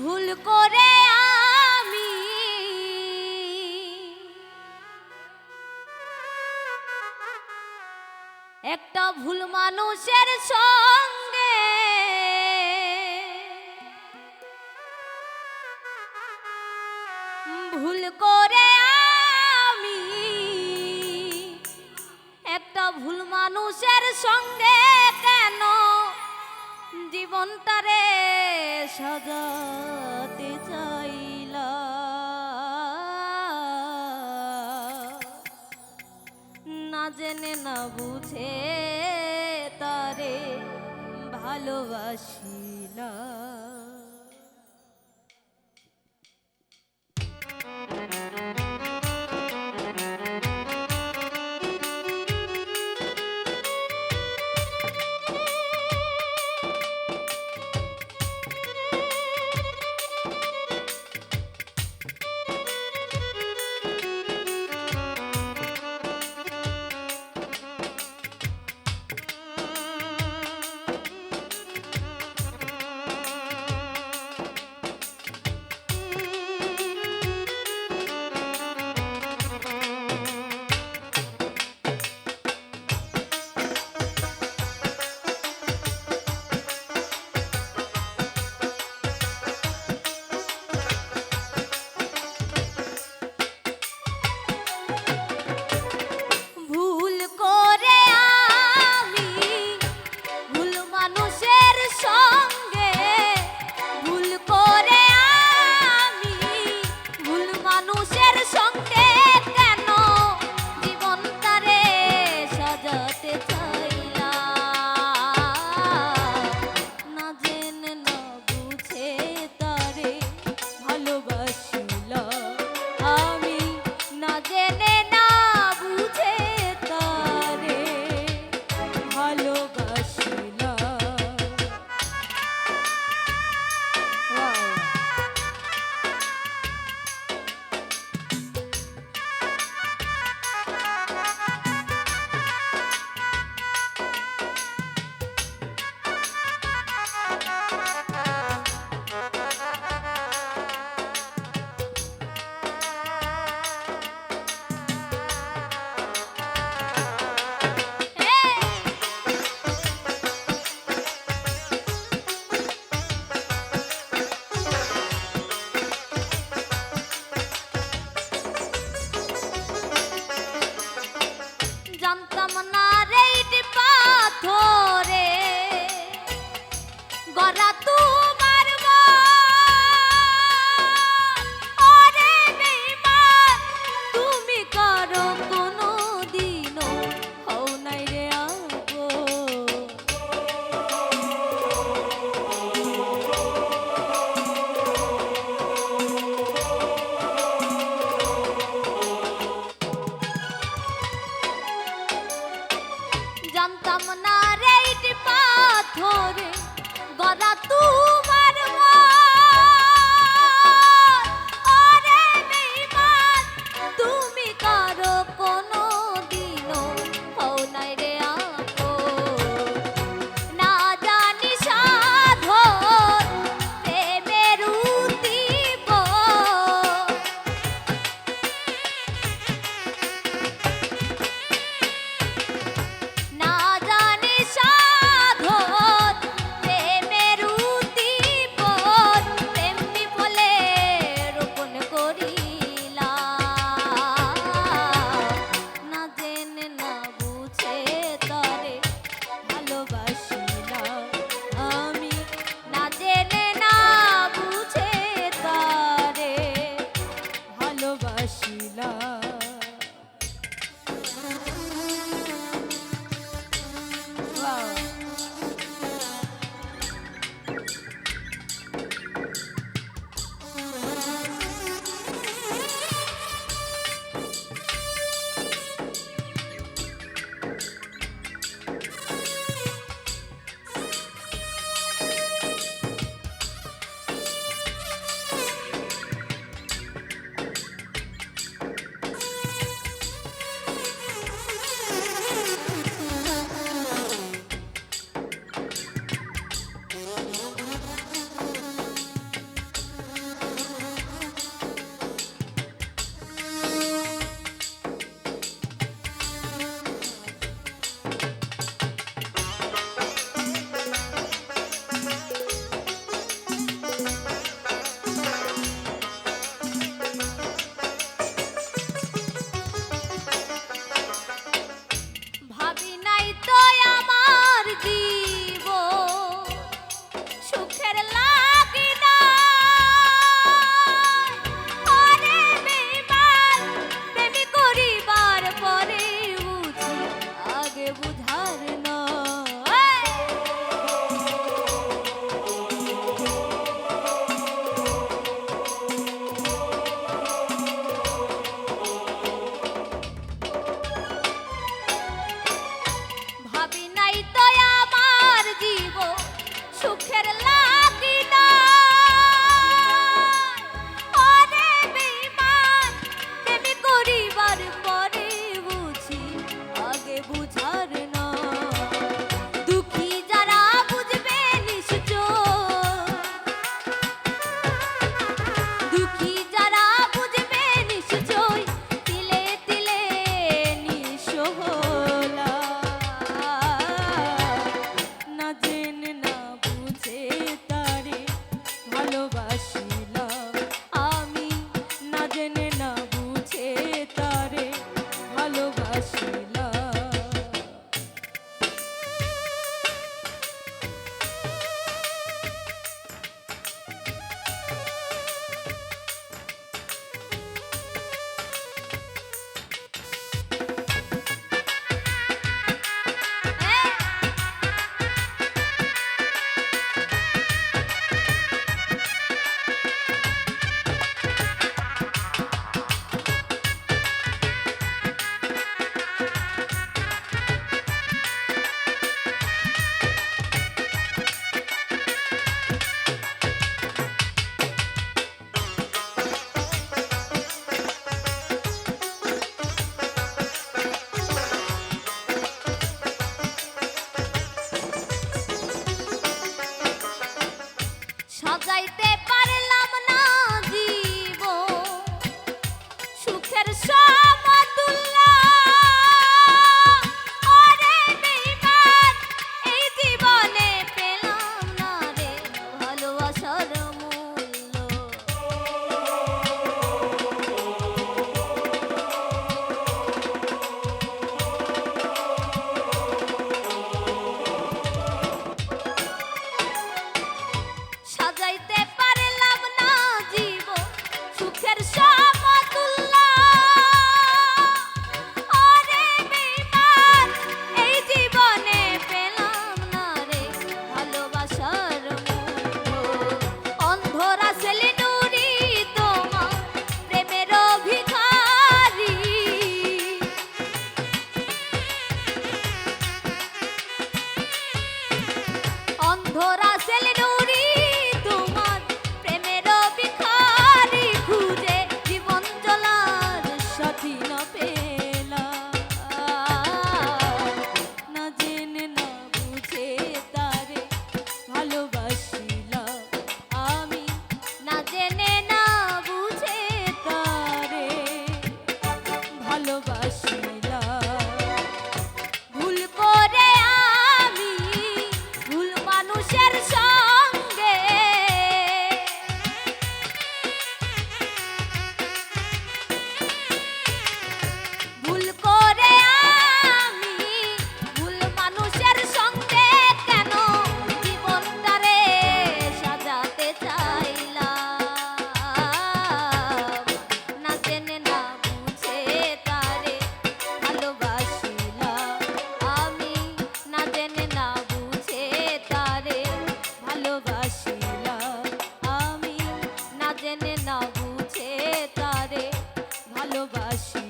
ভুল করে আমি। একটা ভুল মানুষের সঙ্গে ভুল করে আমি। একটা ভুল মানুষের সঙ্গে কেন জীবন তারে চাইল। না জেনে না বুঝে তারে ভালোবাসিলা। 的时 বুঝার আছে তারে ভালোবাসি।